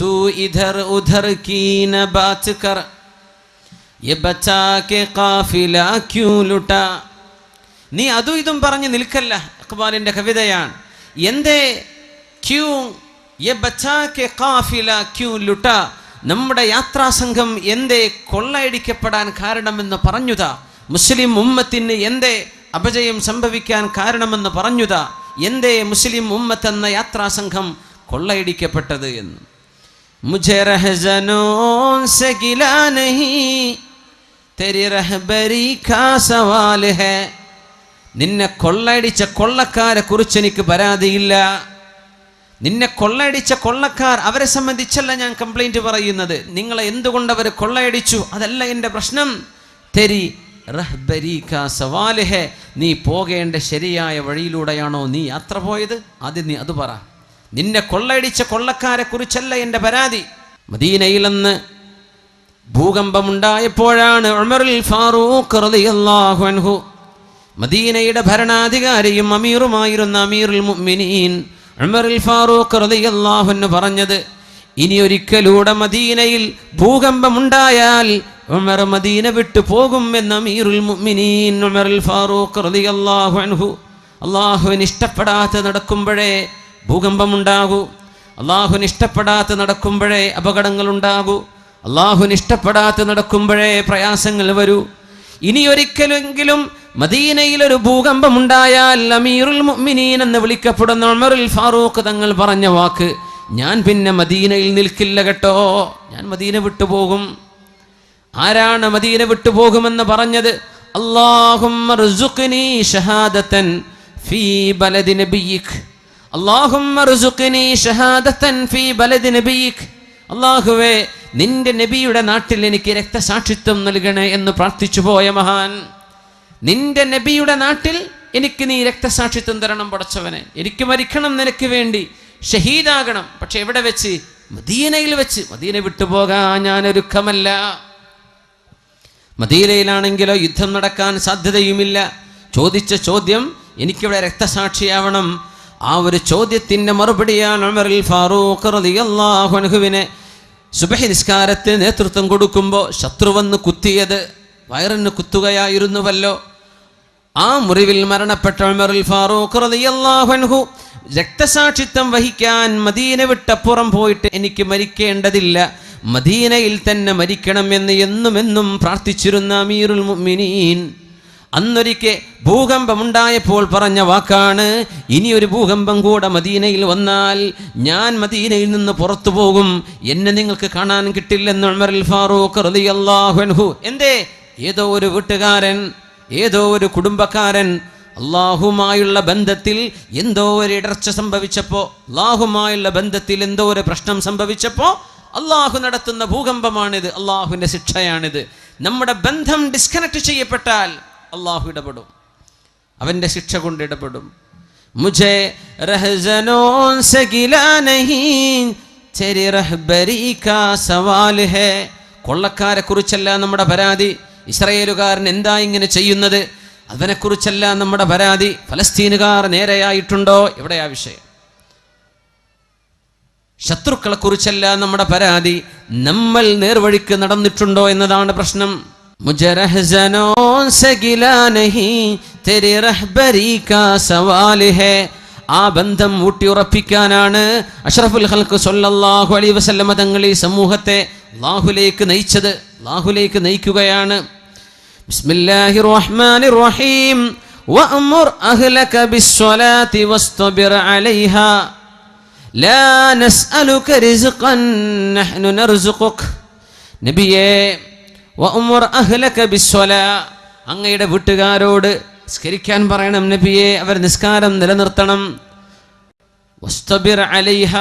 तू इधर उधर की न बात कर ये बच्चा के काफिला क्यों लुटा നീ അതും ഇതും പറഞ്ഞ് നിൽക്കല്ല ഇഖ്ബാലിൻ്റെ കവിതയാണ് എന്തേ ക്യൂ യെ ബച്ചാ കെ കാഫില ക്യൂ ലുട്ട നമ്മുടെ യാത്രാസംഘം എന്തേ കൊള്ളയടിക്കപ്പെടാൻ കാരണമെന്ന് പറഞ്ഞുതാ മുസ്ലിം ഉമ്മത്തിന് എന്തേ അപജയം സംഭവിക്കാൻ കാരണമെന്ന് പറഞ്ഞുതാ എന്തേ മുസ്ലിം ഉമ്മത്ത് എന്ന യാത്രാസംഘം കൊള്ളയടിക്കപ്പെട്ടത് എന്ന് मुझे रहजनों से गिला नहीं तेरी रहबरी का സവാൽ ഹെ നിന്നെ കൊള്ളയടിച്ച കൊള്ളക്കാരെ കുറിച്ച് എനിക്ക് പരാതിയില്ല നിന്നെ കൊള്ളയടിച്ച കൊള്ളക്കാർ അവരെ സംബന്ധിച്ചല്ല ഞാൻ കംപ്ലൈന്റ് പറയുന്നത്। നിങ്ങളെ എന്തുകൊണ്ട് അവർ കൊള്ളയടിച്ചു? അതല്ല എന്റെ പ്രശ്നം। തെരി റഹ്ബരീക സവാലിഹെ നീ പോകേണ്ട ശരിയായ വഴിയിലൂടെയാണോ നീ യാത്ര പോയത്? ആദ്യം നീ അത് പറ. നിന്നെ കൊള്ളയടിച്ച കൊള്ളക്കാരെ കുറിച്ചല്ല എന്റെ പരാതി. മദീനയിലെന്ന് ഭൂകമ്പമുണ്ടായപ്പോഴാണ് ഉമറുൽ ഫാറൂഖ് റളിയല്ലാഹു അൻഹു മദീനയുടെ ഭരണാധികാരിയും അമീറുമായിരുന്ന അമീറുൽ മുഅ്മിനീൻ ഉമറുൽ ഫാറൂഖ് റളിയല്ലാഹു അൻഹു പറഞ്ഞത് ഇനി ഒരിക്കലൂടെ മദീനയിൽ ഭൂകമ്പമുണ്ടായാൽ ഉമർ മദീന വിട്ടു പോകും എന്ന് അമീറുൽ മുഅ്മിനീൻ ഉമറുൽ ഫാറൂഖ് റളിയല്ലാഹു അൻഹു. അള്ളാഹുവിന് ഇഷ്ടപ്പെടാതെ നടക്കുമ്പോഴേ ഭൂകമ്പമുണ്ടാകൂ. അള്ളാഹുവിന് ഇഷ്ടപ്പെടാതെ നടക്കുമ്പോഴേ അപകടങ്ങൾ ഉണ്ടാകൂ അള്ളാഹുവിന് ഇഷ്ടപ്പെടാതെ നടക്കുമ്പോഴേ പ്രയാസങ്ങൾ വരൂ. ഇനി ഒരിക്കലെങ്കിലും മദീനയിൽ ഒരു ഭൂകമ്പമുണ്ടായാൽ അമീറുൽ മുഅ്മിനീൻ എന്ന് വിളിക്കപ്പെടുന്ന ഉമറുൽ ഫാറൂഖ് തങ്ങൾ പറഞ്ഞ വാക്ക് ഞാൻ പിന്നെ മദീനയിൽ നിൽക്കില്ല കേട്ടോ. ഞാൻ മദീന വിട്ടുപോകും ആരാണ് മദീന വിട്ടുപോകുമെന്ന് പറഞ്ഞത്? അല്ലാഹുമ്മ അല്ലാഹുവേ നിന്റെ നബിയുടെ നാട്ടിൽ എനിക്ക് രക്തസാക്ഷിത്വം നൽകണേ എന്ന് പ്രാർത്ഥിച്ചു പോയ മഹാൻ. നിന്റെ നബിയുടെ നാട്ടിൽ എനിക്ക് നീ രക്തസാക്ഷിത്വം തരണം പടച്ചവനെ. എനിക്ക് മരിക്കണം നിനക്ക് വേണ്ടി. ഷഹീദാകണം. പക്ഷെ എവിടെ വെച്ച്? മദീനയിൽ വെച്ച്. മദീന വിട്ടുപോകാൻ ഞാൻ ഒരുക്കമല്ല. മദീനയിലാണെങ്കിലോ യുദ്ധം നടക്കാൻ സാധ്യതയുമില്ല. ചോദിച്ച ചോദ്യം എനിക്കിവിടെ രക്തസാക്ഷിയാവണം. ആ ഒരു ചോദ്യത്തിന്റെ മറുപടിയാണ് ഉമറിൽ ഫാറൂഖ് റളിയല്ലാഹു അൻഹുവിനെ സുബഹി നിസ്കാരത്തിന് നേതൃത്വം കൊടുക്കുമ്പോൾ ശത്രു വന്ന് കുത്തിയത് വയറിന് കുത്തുകയായിരുന്നുവല്ലോ. ആ മുറിവിൽ മരണപ്പെട്ട ഉമറിൽ ഫാറൂഖ് റളിയല്ലാഹു അൻഹു രക്തസാക്ഷിത്വം വഹിക്കാൻ മദീന വിട്ടപ്പുറം പോയിട്ട് എനിക്ക് മരിക്കേണ്ടതില്ല. മദീനയിൽ തന്നെ മരിക്കണം എന്ന് എന്നും എന്നും പ്രാർത്ഥിച്ചിരുന്ന അമീറുൽ മുഅ്മിനീൻ. അന്നൊരിക്കെ ഭൂകമ്പമുണ്ടായപ്പോൾ പറഞ്ഞ വാക്കാണ് ഇനിയൊരു ഭൂകമ്പം കൂടെ മദീനയിൽ വന്നാൽ ഞാൻ മദീനയിൽ നിന്ന് പുറത്തു പോകും. എന്നെ നിങ്ങൾക്ക് കാണാൻ കിട്ടില്ലെന്ന് ഉമറിൽ ഫാറൂഖ് റളിയല്ലാഹു എന്തേ? ഏതോ ഒരു വീട്ടുകാരൻ ഏതോ ഒരു കുടുംബക്കാരൻ അള്ളാഹുമായുള്ള ബന്ധത്തിൽ എന്തോ ഒരു ഇടർച്ച സംഭവിച്ചപ്പോൾ അള്ളാഹുമായുള്ള ബന്ധത്തിൽ എന്തോ ഒരു പ്രശ്നം സംഭവിച്ചപ്പോൾ അള്ളാഹു നടത്തുന്ന ഭൂകമ്പമാണിത് അള്ളാഹുവിന്റെ ശിക്ഷയാണിത്. നമ്മുടെ ബന്ധം ഡിസ്കണക്ട് ചെയ്യപ്പെട്ടാൽ അള്ളാഹു ഇടപെടും. അവന്റെ ശിക്ഷ കൊണ്ട് ഇടപെടും. മുജേ റഹസനോ സകിലാ ഹേ. കൊള്ളക്കാരെ കുറിച്ചല്ല നമ്മുടെ പരാതി. ഇസ്രയേലുകാരൻ എന്താ ഇങ്ങനെ ചെയ്യുന്നത്? അവനെക്കുറിച്ചല്ല നമ്മുടെ പരാതി. ഫലസ്തീനുകാർ നേരെയായിട്ടുണ്ടോ? എവിടെയാ വിഷയം? ശത്രുക്കളെക്കുറിച്ചല്ല നമ്മുടെ പരാതി. നമ്മൾ നേർവഴിക്ക് നടന്നിട്ടുണ്ടോ എന്നതാണ് പ്രശ്നം. मुझे रहजनों से गिला नहीं तेरी रहबरी का सवाल है ആ ബന്ധം ഊട്ടിയുറപ്പിക്കാനാണ് അഷ്റഫുൽ ഹൽക്ക് സൊല്ലാഹു അലൈ വസല്ലമ തങ്ങൾ ഈ സമൂഹത്തെ ലാഹുലേക്ക് നയിച്ചത്. ലാഹുലേക്ക് നയിക്കുകയാണ്. ബിസ്മില്ലാഹി റഹ്മാനി റഹീം وأمر أهلك بالصلاة واصطبر عليها لا نسألك رزقا نحن نرزقك നബിയേ അങ്ങയുടെ വീട്ടുകാരോട് സ്കരിക്കാൻ പറയണം നബിയെ അവർ നിസ്കാരം നിലനിർത്തണം. അലൈഹ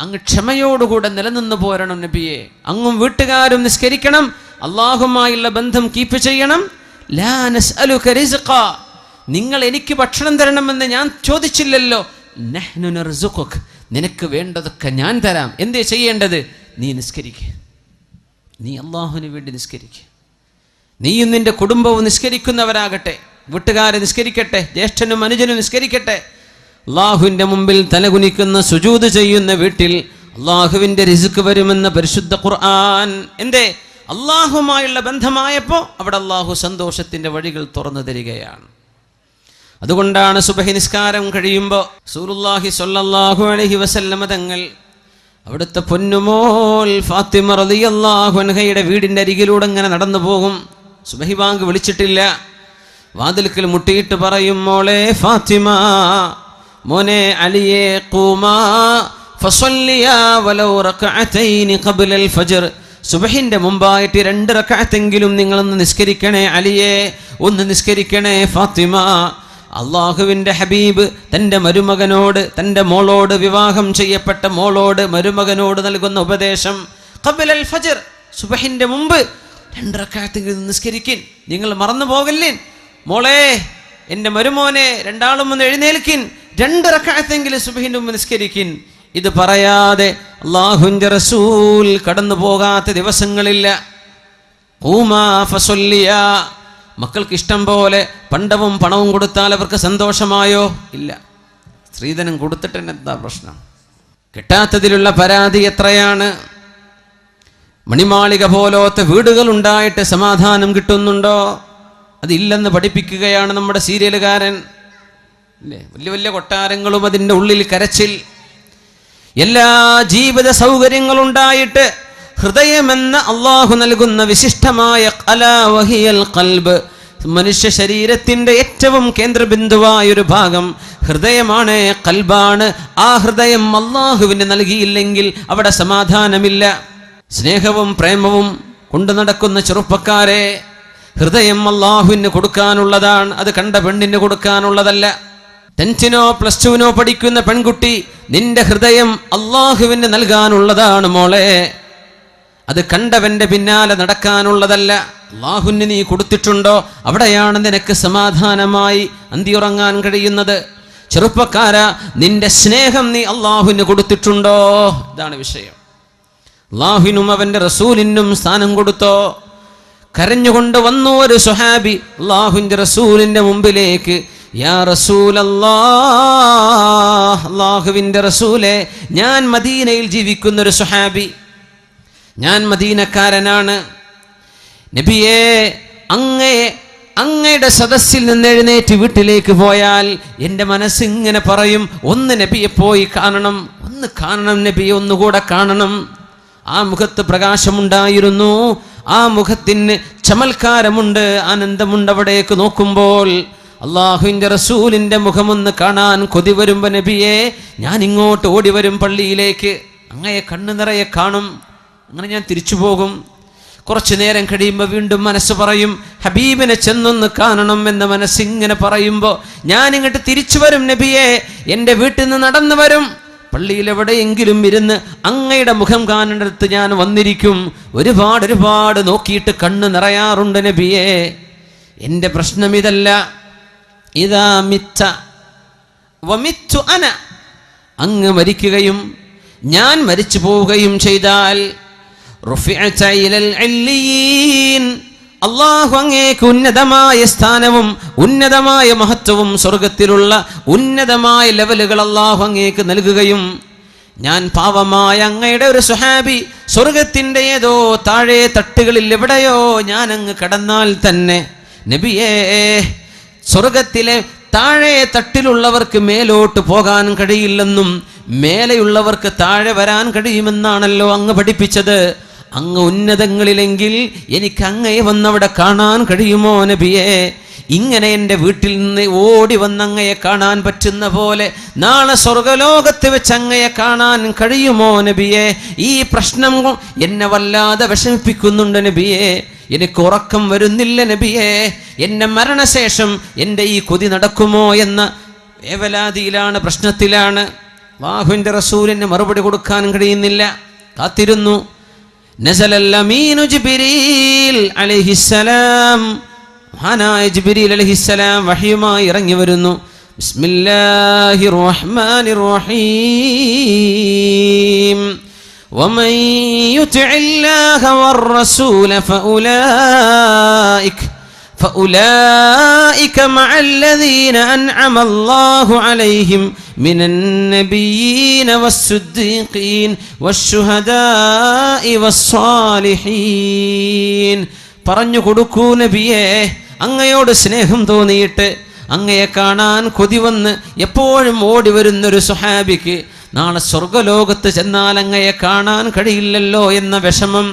അങ്ങ് ക്ഷമയോടുകൂടെ നിലനിന്ന് പോരണം നബിയെ. അങ്ങും വീട്ടുകാരും നിസ്കരിക്കണം അള്ളാഹുമായുള്ള ബന്ധം കീപ്പ് ചെയ്യണം. നിങ്ങൾ എനിക്ക് ഭക്ഷണം തരണമെന്ന് ഞാൻ ചോദിച്ചില്ലല്ലോ നിനക്ക് വേണ്ടതൊക്കെ ഞാൻ തരാം എന്തേ ചെയ്യേണ്ടത്? നീ നിസ്കരിക്കുക നീ അള്ളാഹുവിന് വേണ്ടി നിസ്കരിക്കുക നീയും നിന്റെ കുടുംബവും നിസ്കരിക്കുന്നവരാകട്ടെ വീട്ടുകാരെ നിസ്കരിക്കട്ടെ ജ്യേഷ്ഠനും അനുജനും നിസ്കരിക്കട്ടെ. അള്ളാഹുവിന്റെ മുമ്പിൽ തലകുനിക്കുന്ന സുജൂത് ചെയ്യുന്ന വീട്ടിൽ അള്ളാഹുവിന്റെ റിസുക്ക് വരുമെന്ന പരിശുദ്ധ ഖുർആൻ എന്തേ? അള്ളാഹുമായുള്ള ബന്ധമായപ്പോൾ അവിടെ അള്ളാഹു സന്തോഷത്തിന്റെ വഴികൾ തുറന്നു തരികയാണ്. അതുകൊണ്ടാണ് സുബഹി നിസ്കാരം കഴിയുമ്പോൾ സൂറുല്ലാഹി സൊല്ലാഹു അലഹി വസല്ലമ തങ്ങൾ അവിടുത്തെ പൊന്നുമോൽ ഫാത്തിമ റളിയല്ലാഹു അൻഹയുടെ വീടിന്റെ അരികിലൂടെ ഇങ്ങനെ നടന്നു പോകും. സുബഹി ബാങ്ക് വിളിച്ചിട്ടില്ല. വാതിൽക്കൽ മുട്ടിയിട്ട് പറയും മോളെ ഫാത്തിമ മോനെ അലിയെ കൂമാ സുബഹിന്റെ മുമ്പായിട്ട് രണ്ട് റക്കാത്തെങ്കിലും നിങ്ങളൊന്ന് നിസ്കരിക്കണേ അലിയെ ഒന്ന് നിസ്കരിക്കണേ ഫാത്തിമ. അള്ളാഹുവിന്റെ ഹബീബ് തന്റെ മരുമകനോട് തന്റെ മോളോട് വിവാഹം ചെയ്യപ്പെട്ട മോളോട് മരുമകനോട് നൽകുന്ന ഉപദേശം കബിൽ അൽ ഫജർ സുബഹിന്റെ മുമ്പ് രണ്ടരക്കാലത്ത് നിസ്കരിക്കിൻ. നിങ്ങൾ മറന്നു പോകല്ലേ മോളെ എന്റെ മരുമോനെ രണ്ടാളും ഒന്ന് എഴുന്നേൽക്കിൻ. രണ്ടരക്കാലത്തെങ്കിലും സുബഹിന്റെ മുമ്പ് നിസ്കരിക്കിൻ. ഇത് പറയാതെ അള്ളാഹുന്റെ റസൂൽ കടന്നു പോകാത്ത ദിവസങ്ങളില്ല. ഊമാ ഫസൊല്ലിയ. മക്കൾക്ക് ഇഷ്ടം പോലെ പണ്ടവും പണവും കൊടുത്താൽ അവർക്ക് സന്തോഷമായോ? ഇല്ല. സ്ത്രീധനം കൊടുത്തിട്ട് എന്താ പ്രശ്നം? കിട്ടാത്തതിലുള്ള പരാതി എത്രയാണ്? മണിമാളിക പോലത്തെ വീടുകൾ ഉണ്ടായിട്ട് സമാധാനം കിട്ടുന്നുണ്ടോ? അതില്ലെന്ന് പഠിപ്പിക്കുകയാണ് നമ്മുടെ സീരിയലുകാരൻ. അല്ലേ വലിയ വലിയ കൊട്ടാരങ്ങളും അതിന്റെ ഉള്ളിൽ കരച്ചിൽ. എല്ലാ ജീവിത സൗകര്യങ്ങളുണ്ടായിട്ട് ഹൃദയമെന്ന അള്ളാഹു നൽകുന്ന വിശിഷ്ടമായ കലാവഹിയൽ കൽബ്. മനുഷ്യ ശരീരത്തിന്റെ ഏറ്റവും കേന്ദ്രബിന്ദുവായ ഒരു ഭാഗം ഹൃദയമാണ് കൽബാണ്. ആ ഹൃദയം അള്ളാഹുവിന് നൽകിയില്ലെങ്കിൽ അവിടെ സമാധാനമില്ല. സ്നേഹവും പ്രേമവും കൊണ്ടു നടക്കുന്ന ചെറുപ്പക്കാരെ ഹൃദയം അള്ളാഹുവിന് കൊടുക്കാനുള്ളതാണ്. അത് കണ്ട പെണ്ണിന് കൊടുക്കാനുള്ളതല്ല. ടെൻത്തിനോ പ്ലസ് ടുവിനോ പഠിക്കുന്ന പെൺകുട്ടി നിന്റെ ഹൃദയം അള്ളാഹുവിന് നൽകാനുള്ളതാണ് മോളെ. അത് കണ്ടവന്റെ പിന്നാലെ നടക്കാനുള്ളതല്ല. അള്ളാഹുന് നീ കൊടുത്തിട്ടുണ്ടോ? അവിടെയാണ് നിനക്ക് സമാധാനമായി അന്തിയുറങ്ങാൻ കഴിയുന്നത്. ചെറുപ്പക്കാര നിന്റെ സ്നേഹം നീ അള്ളാഹുവിന് കൊടുത്തിട്ടുണ്ടോ? ഇതാണ് വിഷയം. അള്ളാഹുവിനും അവന്റെ റസൂലിനും സ്ഥാനം കൊടുത്തോ? കരഞ്ഞുകൊണ്ട് വന്നു ഒരു സുഹാബി അള്ളാഹുവിന്റെ റസൂലിന്റെ മുമ്പിലേക്ക് യാ റസൂൽ അള്ളാഹുവിന്റെ റസൂലെ ഞാൻ മദീനയിൽ ജീവിക്കുന്ന ഒരു സുഹാബി ഞാൻ മദീനക്കാരനാണ്. നബിയെ അങ്ങയെ അങ്ങയുടെ സദസ്സിൽ നിന്ന് എഴുന്നേറ്റ് വീട്ടിലേക്ക് പോയാൽ എന്റെ മനസ്സിങ്ങനെ പറയും ഒന്ന് നബിയെ പോയി കാണണം ഒന്ന് കാണണം നബിയെ ഒന്നുകൂടെ കാണണം. ആ മുഖത്ത് പ്രകാശമുണ്ടായിരുന്നു ആ മുഖത്തിന് ചമൽക്കാരമുണ്ട് ആനന്ദമുണ്ട് അവിടേക്ക് നോക്കുമ്പോൾ. അള്ളാഹുവിന്റെ റസൂലിന്റെ മുഖമൊന്ന് കാണാൻ കൊതി വരുമ്പോൾ നബിയെ ഞാൻ ഇങ്ങോട്ട് ഓടി വരും പള്ളിയിലേക്ക് അങ്ങയെ കണ്ണു നിറയെ കാണും. അങ്ങനെ ഞാൻ തിരിച്ചു പോകും. കുറച്ചു നേരം കഴിയുമ്പോൾ വീണ്ടും മനസ്സ് പറയും ഹബീബിനെ ചെന്നൊന്ന് കാണണം എന്ന മനസ്സിങ്ങനെ പറയുമ്പോൾ ഞാൻ ഇങ്ങോട്ട് തിരിച്ചു വരും നബിയെ എന്റെ വീട്ടിൽ നിന്ന് നടന്നു വരും. പള്ളിയിൽ എവിടെയെങ്കിലും ഇരുന്ന് അങ്ങയുടെ മുഖം കാണേണ്ടടുത്ത് ഞാൻ വന്നിരിക്കും. ഒരുപാട് ഒരുപാട് നോക്കിയിട്ട് കണ്ണ് നിറയാറുണ്ട് നബിയെ. എന്റെ പ്രശ്നം ഇതല്ല. ഇതാ മിച്ച. വമിച്ചു അന. അങ്ങ് മരിക്കുകയും ഞാൻ മരിച്ചു പോവുകയും ചെയ്താൽ. അള്ളാഹു അങ്ങേക്ക് ഉന്നതമായ സ്ഥാനവും ഉന്നതമായ മഹത്വവും സ്വർഗത്തിലുള്ള ഉന്നതമായ ലെവലുകൾ അള്ളാഹു അങ്ങേക്ക് നൽകുകയും ഞാൻ പാവമായ അങ്ങയുടെ ഒരു സുഹാബി സ്വർഗത്തിന്റെ ഏതോ താഴെ തട്ടുകളിൽ എവിടെയോ ഞാൻ അങ്ങ് കടന്നാൽ തന്നെ നബിയേ സ്വർഗത്തിലെ താഴെ തട്ടിലുള്ളവർക്ക് മേലോട്ട് പോകാൻ കഴിയില്ലെന്നും മേലെയുള്ളവർക്ക് താഴെ വരാൻ കഴിയുമെന്നാണല്ലോ അങ്ങ് പഠിപ്പിച്ചത്. അങ്ങ് ഉന്നതങ്ങളിലെങ്കിൽ എനിക്ക് അങ്ങയെ വന്നവിടെ കാണാൻ കഴിയുമോ നബിയെ? ഇങ്ങനെ എന്റെ വീട്ടിൽ നിന്ന് ഓടി വന്നങ്ങയെ കാണാൻ പറ്റുന്ന പോലെ നാളെ സ്വർഗലോകത്ത് വെച്ച് അങ്ങയെ കാണാൻ കഴിയുമോ നബിയെ? ഈ പ്രശ്നം എന്നെ വല്ലാതെ വിഷമിപ്പിക്കുന്നുണ്ട് നബിയെ. എനിക്ക് ഉറക്കം വരുന്നില്ല നബിയെ. എന്നെ മരണശേഷം എന്റെ ഈ കൊതി നടക്കുമോ എന്ന വേവലാതിയിലാണ് പ്രശ്നത്തിലാണ്. വാഹുവിന്റെ റസൂലിന് മറുപടി കൊടുക്കാൻ കഴിയുന്നില്ല. കാത്തിരുന്നു. മഹാനായ ജിബ്രീൽ അലൈഹിസ്സലാം വഹിയുമായി ഇറങ്ങി വരുന്നു ബിസ്മില്ലാഹിർ റഹ്മാനിർ റഹീം ومن يطع الله والرسول فأولئك فأولئك مع الذين أنعم الله عليهم من النبيين والصديقين والشهداء والصالحين പറഞ്ഞു കൊടുക്കൂ നബിയേ അങ്ങയോട് സ്നേഹം തോന്നിയിട്ട് അങ്ങയെ കാണാൻ കൊതി വന്ന് എപ്പോഴും ഓടി വരുന്നൊരു സുഹാബിക്ക് നാളെ സ്വർഗലോകത്ത് ചെന്നാൽ അങ്ങയെ കാണാൻ കഴിയില്ലല്ലോ എന്ന വിഷമം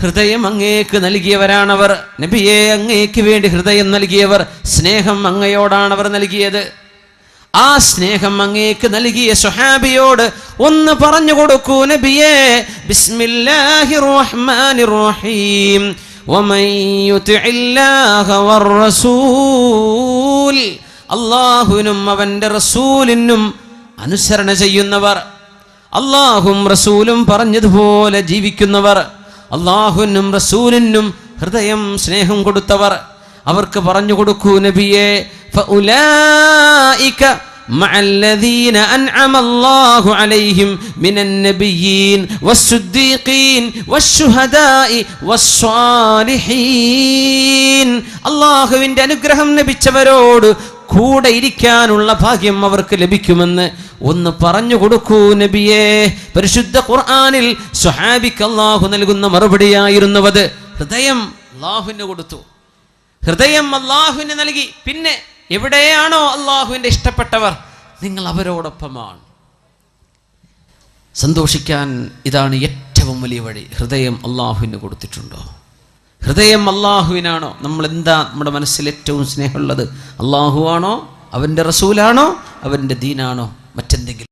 ഹൃദയം അങ്ങേക്ക് നൽകിയവരാണവർ. നബിയെ അങ്ങേക്ക് വേണ്ടി ഹൃദയം നൽകിയവർ സ്നേഹം അങ്ങയോടാണവർ നൽകിയത്. ആ സ്നേഹം അങ്ങേക്ക് നൽകിയ സുഹാബിയോട് ഒന്ന് പറഞ്ഞു കൊടുക്കൂ നബിയേ. ബിസ്മില്ലാഹി റഹീം. അള്ളാഹുവിനും അവന്റെ റസൂലിനും അനുസരണ ചെയ്യുന്നവർ. അള്ളാഹും റസൂലും പറഞ്ഞതുപോലെ ജീവിക്കുന്നവർ. അള്ളാഹുവിനും റസൂലിനും ഹൃദയം സ്നേഹം കൊടുത്തവർ അവർക്ക് പറഞ്ഞു കൊടുക്കൂ നബിയെ فأولئك مع الذين أنعم الله عليهم من النبيين والصديقين والشهداء والصالحين അള്ളാഹുവിൻ്റെ അനുഗ്രഹം ലഭിച്ചവരോട് കൂടെ ഇരിക്കാനുള്ള ഭാഗ്യം അവർക്ക് ലഭിക്കുമെന്ന് ഒന്ന് പറഞ്ഞു കൊടുക്കൂ നബിയേ. പരിശുദ്ധ ഖുർആാനിൽ സുഹാബിക്ക് അള്ളാഹു നൽകുന്ന മറുപടിയായിരുന്നുവത് ഹൃദയം അള്ളാഹുവിന് കൊടുത്തു. ഹൃദയം അള്ളാഹുവിന് നൽകി. പിന്നെ എവിടെയാണോ അള്ളാഹുവിന്റെ ഇഷ്ടപ്പെട്ടവർ? നിങ്ങൾ അവരോടൊപ്പമാണ്. സന്തോഷിക്കാൻ ഇതാണ് ഏറ്റവും വലിയ വഴി. ഹൃദയം അള്ളാഹുവിന് കൊടുത്തിട്ടുണ്ടോ? ഹൃദയം അള്ളാഹുവിനാണോ നമ്മൾ എന്താ നമ്മുടെ മനസ്സിൽ ഏറ്റവും സ്നേഹമുള്ളത്? അള്ളാഹു ആണോ അവന്റെ റസൂലാണോ? അവന്റെ ദീനാണോ? മറ്റെന്തെങ്കിലും